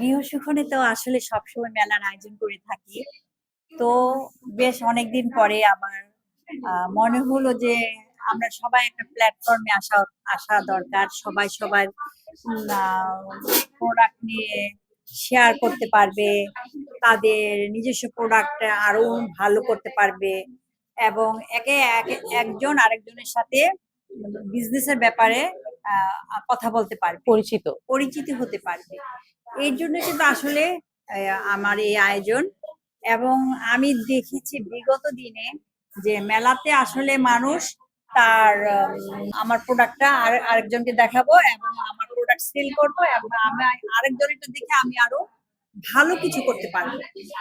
গৃহসুখনে তো আসলে সবসময় মেলার আয়োজন করে থাকি। তো বেশ অনেকদিন পরে আমার মনে হলো যে আমরা সবাই একটা প্ল্যাটফর্মে আসা আসা দরকার। সবাই সবার প্রোডাক্ট নিয়ে শেয়ার করতে পারবে। তাদের নিজস্ব প্রোডাক্ট আরও ভালো করতে পারবে। এবং একে একে- একজন আরেকজনের সাথে বিজনেসের ব্যাপারে আহ, কথা বলতে পারবে। পরিচিত। পরিচিত হতে পারবে। এই জন্য কিন্তু আসলে আমার এই আয়োজন। এবং আমি দেখেছি বিগত দিনে যে মেলাতে আসলে মানুষ তার আমার প্রোডাক্টটা আর, আরেকজনকে দেখাবো এবং আমার প্রোডাক্ট সেল করব এবং আমি আরেকজনেরটা দেখে আমি আরও ভালো কিছু করতে পারব।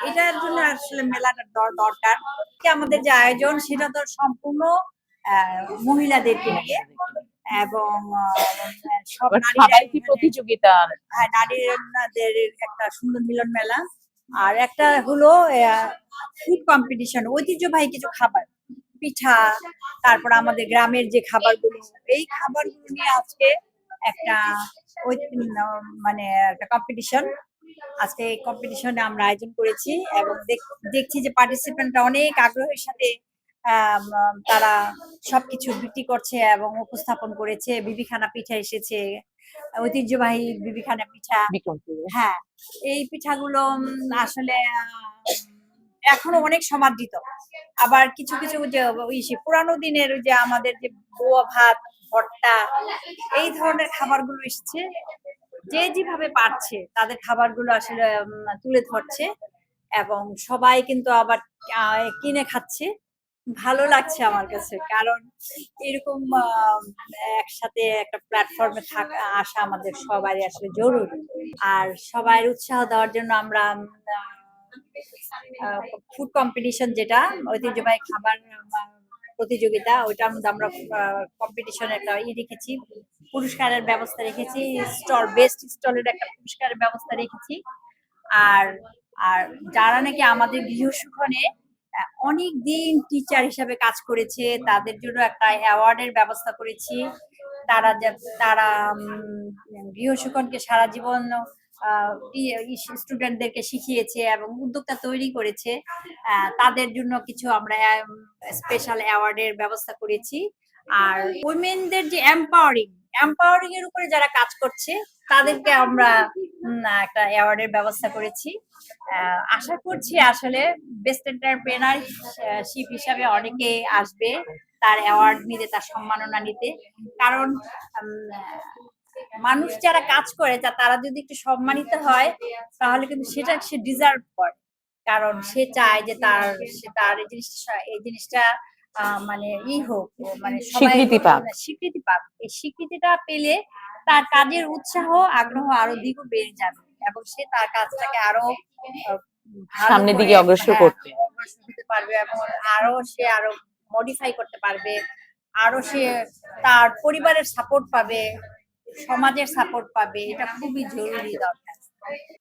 এটার জন্য আসলে মেলাটার দর- দরকার। আমাদের যে আয়োজন সেটা তো সম্পূর্ণ মহিলাদেরকে নিয়ে। এবং সব এবার নারীরা সবাই কি এখানে- হ্যাঁ নারীদের একটা সুন্দর মিলন মেলা। আর একটা হলো ফুড কম্পিটিশন ঐতিহ্যবাহী কিছু খাবার। পিঠা তারপর আমাদের গ্রামের যে খাবারগুলো এই খাবারগুলো নিয়ে আজকে একটা মানে একটা কম্পিটিশন আজকে এই কম্পিটিশনে আমরা আয়োজন করেছি এবং দেখ- দেখছি যে পার্টিসিপেন্টরা অনেক আগ্রহের সাথে তারা সবকিছু বিক্রি করছে এবং উপস্থাপন করেছে। বিবিখানা পিঠা এসেছে। ঐতিহ্যবাহী বিবিখানা পিঠা। হ্যাঁ এই পিঠাগুলো আসলে এখনও অনেক সমাদৃত। আবার কিছু কিছু যে ওই পুরানো দিনের ওই যে আমাদের যে বোয়া ভাত ভর্তা এই ধরনের খাবারগুলো এসছে। যে যেভাবে পারছে তাদের খাবারগুলো আসলে তুলে ধরছে। এবং সবাই কিন্তু আবার কিনে খাচ্ছে। ভালো লাগছে আমার কাছে। কারণ এরকম একসাথে একটা প্ল্যাটফর্মে থাকা, আসা আমাদের সবারই আসলে জরুরি। আর সবাই উৎসাহ দেওয়ার জন্য আমরা ফুড কম্পিটিশন যেটা, ঐতিহ্যবাহী খাবার প্রতিযোগিতা ওইটার মধ্যে আমরা কম্পিটিশন একটা ই রেখেছি, পুরস্কারের ব্যবস্থা রেখেছি স্টল বেস্ট স্টলের একটা পুরস্কারের ব্যবস্থা রেখেছি। আর আর যারা নাকি আমাদের গৃহসুখনে অনেক দিন টিচার হিসাবে কাজ করেছে তাদের জন্য একটা অ্যাওয়ার্ডের ব্যবস্থা করেছি। তারা তারা উম, গৃহসুখনকে সারা জীবন স্টুডেন্টদেরকে শিখিয়েছে এবং উদ্যোক্তা তৈরি করেছে। তাদের জন্য কিছু আমরা স্পেশাল অ্যাওয়ার্ডের ব্যবস্থা করেছি। আর উইমেনদের যে এম্পাওয়ারিং এম্পাওয়ারিং এর উপরে যারা কাজ করছে, তাদেরকে আমরা একটা অ্যাওয়ার্ডের ব্যবস্থা করেছি। আশা করছি আসলে বেস্ট এন্টারপ্রেনারশিপ হিসাবে অনেকে আসবে তার অ্যাওয়ার্ড নিতে, তার সম্মাননা নিতে। কারণ মানুষ যারা কাজ করে, তা, তারা যদি একটু সম্মানিত হয়, তাহলে কিন্তু সেটা সে ডিজার্ভ করে। কারণ সে চায় যে তার, সে তার এই জিনিসটা এই জিনিসটা মানে ই হোক মানে স্বীকৃতি পাক। স্বীকৃতি পাক এই স্বীকৃতিটা পেলে তার কাজের উৎসাহ আগ্রহ আরও দ্বিগুণ বেড়ে যাবে এবং সে তার কাজটাকে আরও সামনের দিকে অগ্রসর হ্যাঁ, করতে। অগ্রসর হতে পারবে এবং আরও সে আরও মডিফাই করতে পারবে আরও সে তার পরিবারের সাপোর্ট পাবে সমাজের সাপোর্ট পাবে এটা খুবই জরুরি দরকার